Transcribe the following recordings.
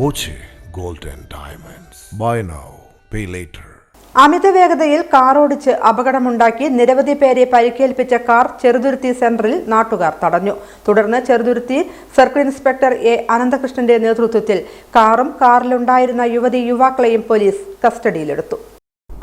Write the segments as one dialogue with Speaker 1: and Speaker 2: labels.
Speaker 1: Boche gold and diamonds buy now pay later
Speaker 2: അമിത വേഗതയിൽ car ഓടിച്ച് അപകടമുണ്ടാക്കി നിരവധി പേരെ പരിക്കേൽപ്പിച്ച കാർ ചെറുതുരുത്തി സെന്ററിൽ നാട്ടുകാർ തടഞ്ഞു. തുടർന്ന് ചെറുതുരുത്തി സർക്കിൾ ഇൻസ്പെക്ടർ എ അനന്തകൃഷ്ണന്റെ നേതൃത്വത്തിൽ കാറും കാറിലുണ്ടായിരുന്ന യുവതി യുവാക്കളെയും പോലീസ് കസ്റ്റഡിയിലെടുത്തു.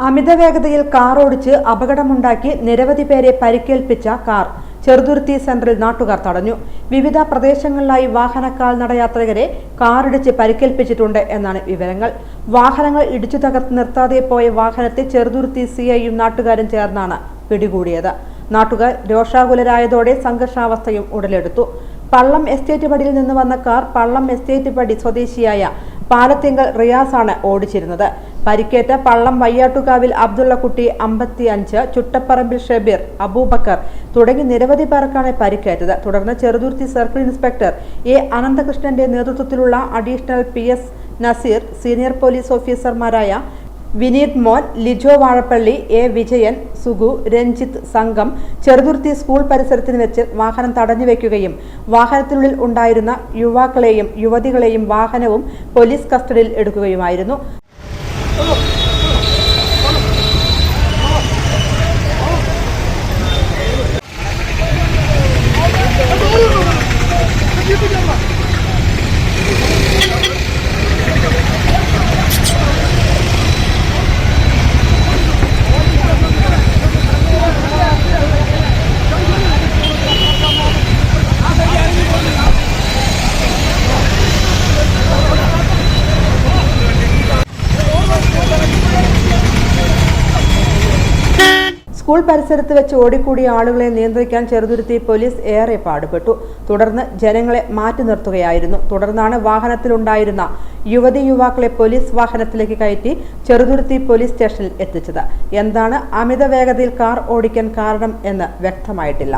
Speaker 2: അമിത വേഗതയിൽ കാർ ഓടിച്ച് അപകടമുണ്ടാക്കി നിരവധി പേരെ പരിക്കേൽപ്പിച്ച കാർ ചെറുതുരുത്തി സെന്ററിൽ നാട്ടുകാർ തടഞ്ഞു. വിവിധ പ്രദേശങ്ങളിലായി വാഹന കാൽനടയാത്രികരെ കാറിടിച്ച് പരിക്കേൽപ്പിച്ചിട്ടുണ്ട് എന്നാണ് വിവരങ്ങൾ. വാഹനങ്ങൾ ഇടിച്ചു തകർത്ത് നിർത്താതെ പോയ വാഹനത്തെ ചെറുതുരുത്തി സിഐയും നാട്ടുകാരും ചേർന്നാണ് പിടികൂടിയത്. നാട്ടുകാർ രോഷാകുലരായതോടെ സംഘർഷാവസ്ഥയും ഉടലെടുത്തു. പള്ളം എസ്റ്റേറ്റ് പടിയിൽ നിന്ന് വന്ന കാർ പള്ളം എസ്റ്റേറ്റ് പടി സ്വദേശിയായ പാലത്തിങ്കൽ റിയാസാണ് ഓടിച്ചിരുന്നത്. പരിക്കേറ്റ പള്ളം വയ്യാട്ടുകാവിൽ അബ്ദുള്ളക്കുട്ടി അമ്പത്തി അഞ്ച് ചുട്ടപ്പറമ്പിൽ ഷബീർ അബൂബക്കർ തുടങ്ങി നിരവധി പേർക്കാണ് പരിക്കേറ്റത്. തുടർന്ന് ചെറുതുരുത്തി സർക്കിൾ ഇൻസ്പെക്ടർ എ അനന്തകൃഷ്ണന്റെ നേതൃത്വത്തിലുള്ള additional P S Naseer senior police ഓഫീസർമാരായ വിനീത് മോൻ ലിജോ വാഴപ്പള്ളി എ വിജയൻ സുഗു രഞ്ജിത്ത് സംഘം ചെറുതുരുത്തി സ്കൂൾ പരിസരത്തിന് വെച്ച് വാഹനം തടഞ്ഞു വെക്കുകയും വാഹനത്തിനുള്ളിൽ ഉണ്ടായിരുന്ന യുവാക്കളെയും യുവതികളെയും വാഹനവും പോലീസ് കസ്റ്റഡിയിൽ എടുക്കുകയുമായിരുന്നു. Oh! സ്കൂൾ പരിസരത്ത് വെച്ച് ഓടിക്കൂടിയ ആളുകളെ നിയന്ത്രിക്കാൻ ചെറുതുരുത്തി പോലീസ് ഏറെ പാടുപെട്ടു. തുടർന്ന് ജനങ്ങളെ മാറ്റി നിർത്തുകയായിരുന്നു. തുടർന്നാണ് വാഹനത്തിലുണ്ടായിരുന്ന യുവതി യുവാക്കളെ പോലീസ് വാഹനത്തിലേക്ക് കയറ്റി ചെറുതുരുത്തി പോലീസ് സ്റ്റേഷനിൽ എത്തിച്ചത്. എന്താണ് അമിത വേഗതയിൽ കാർ ഓടിക്കാൻ കാരണം എന്ന് വ്യക്തമായിട്ടില്ല.